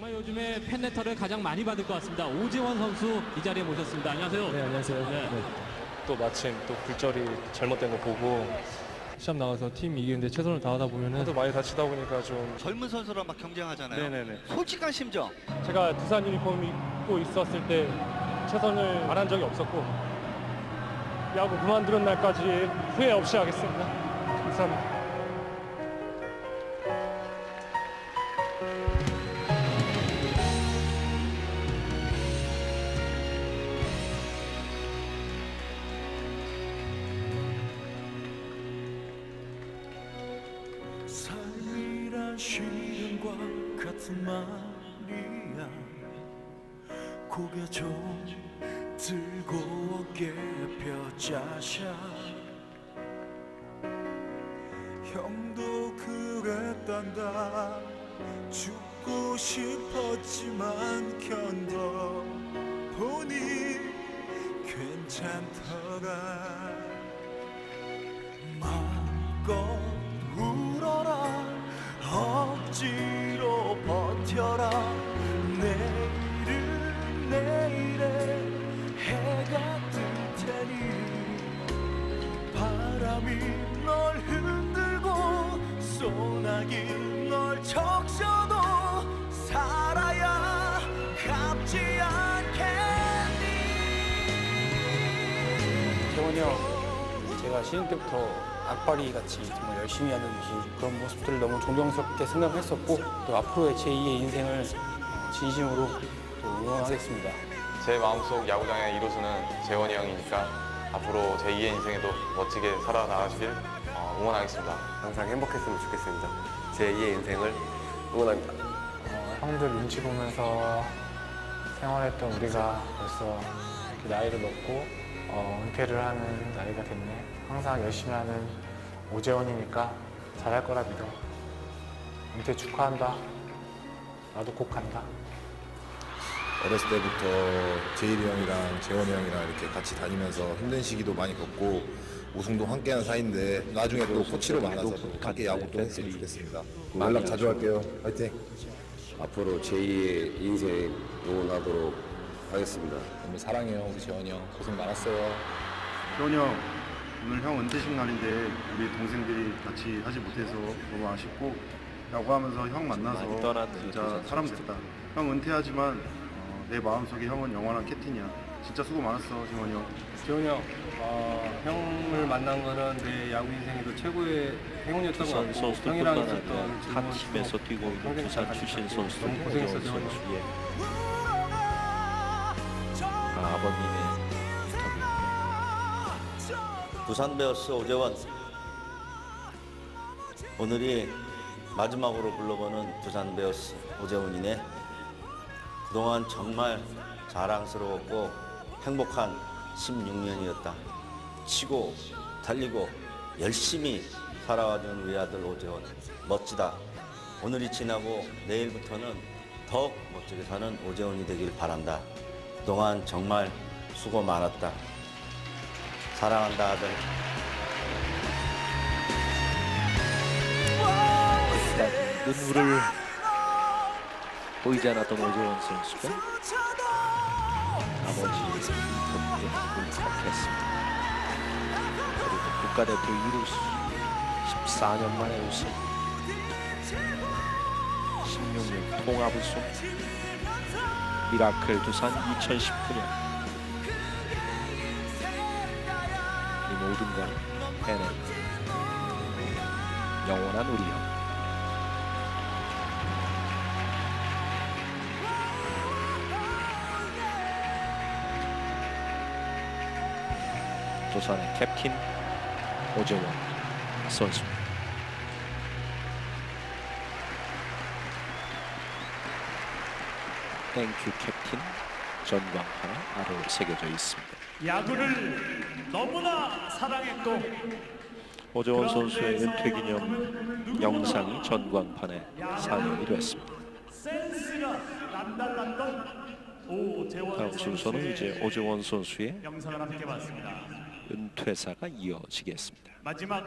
정말 요즘에 팬레터를 가장 많이 받을 것 같습니다. 오재원 선수 이 자리에 모셨습니다. 안녕하세요. 네, 안녕하세요. 네. 네. 또 마침 또 굴절이 잘못된 거 보고 시합 나가서 팀 이기는데 최선을 다하다 보면은 또 많이 다치다 보니까 좀 젊은 선수랑 막 경쟁하잖아요. 네네네. 솔직한 심정. 제가 두산 유니폼 입고 있었을 때 최선을 말한 적이 없었고 야구 그만두는 날까지 후회 없이 하겠습니다. 감사합니다. 같은 말이야. 고개 좀 들고 어깨 펴자샤. 형도 그랬단다. 죽고 싶었지만 견뎌 보니 괜찮더라 바람이 널 흔들고 소나기 널 적셔도 살아야 갚지 않겠니 재원이 형 제가 신인 때부터 악바리 같이 정말 열심히 하는 그- 그런 모습들을 너무 존경스럽게 생각했었고 또 앞으로의 제2의 인생을 어, 진심으로 또 응원하겠습니다. 제 마음속 야구장의 이루수는 재원이 형이니까 앞으로 제 2의 인생에도 멋지게 살아나가시길 어, 응원하겠습니다. 항상 행복했으면 좋겠습니다. 제 2의 인생을 응원합니다. 어, 형들 눈치 보면서 생활했던 우리가 벌써 이렇게 나이를 먹고 어, 은퇴를 하는 나이가 됐네. 항상 열심히 하는 오재원이니까 잘할 거라 믿어. 은퇴 축하한다. 나도 꼭 간다. 어렸을 때부터 제일이 형이랑 재원이 형이랑 이렇게 같이 다니면서 힘든 시기도 많이 겪고 우승도 함께한 사이인데 나중에 또 코치로 만나서 또 함께 야구 또 했으면 좋겠습니다. 연락 자주 할게요. 화이팅! 앞으로 제2의 인생 응원하도록 하겠습니다. 너무 사랑해요 우리 재원이 형 고생 많았어요. 재원이 형 오늘 형 은퇴식 날인데 우리 동생들이 같이 하지 못해서 너무 아쉽고 야구하면서 형 만나서 진짜 사람 됐다 형 은퇴하지만 어, 내 마음속에 형은 영원한 캡틴이야 진짜 수고 많았어 재원이 형 재훈이 형, 어, 형을 만난 거는 내 야구 인생에도 최고의 행운이었던 것 같고 형이랑 있었던 한 팀에서 뛰고 있는 부산 출신 선수 너무 고생했어 재훈이 형. 부산 베어스 오재원. 오늘이 마지막으로 불러보는 부산 베어스 오재원이네. 그동안 정말 자랑스러웠고 행복한 16년이었다. 치고 달리고 열심히 살아와준 우리 아들 오재원. 멋지다. 오늘이 지나고 내일부터는 더욱 멋지게 사는 오재원이 되길 바란다. 그동안 정말 수고 많았다. 사랑한다 아들. 눈물을 보이지 않았던 오재원 선수가 나머지 경기에 힘을 합했습니다. 그리고 국가대표 이루수 14년 만에 우승 16년 통합 우승 미라클 두산 2019년 이 모든 걸 해낸 영원한 우리 형 두산의 캡틴 오재원 선수. 땡큐 캡틴 전광판에 아래로 새겨져 있습니다. 야구를 너무나 사랑했고 오재원 선수의 은퇴 기념 영상이 전광판에 상영이 됐습니다. 다음 순서는 이제 오재원 선수의 영상을 함께 봤습니다. 은퇴사가 이어지겠습니다. 마지막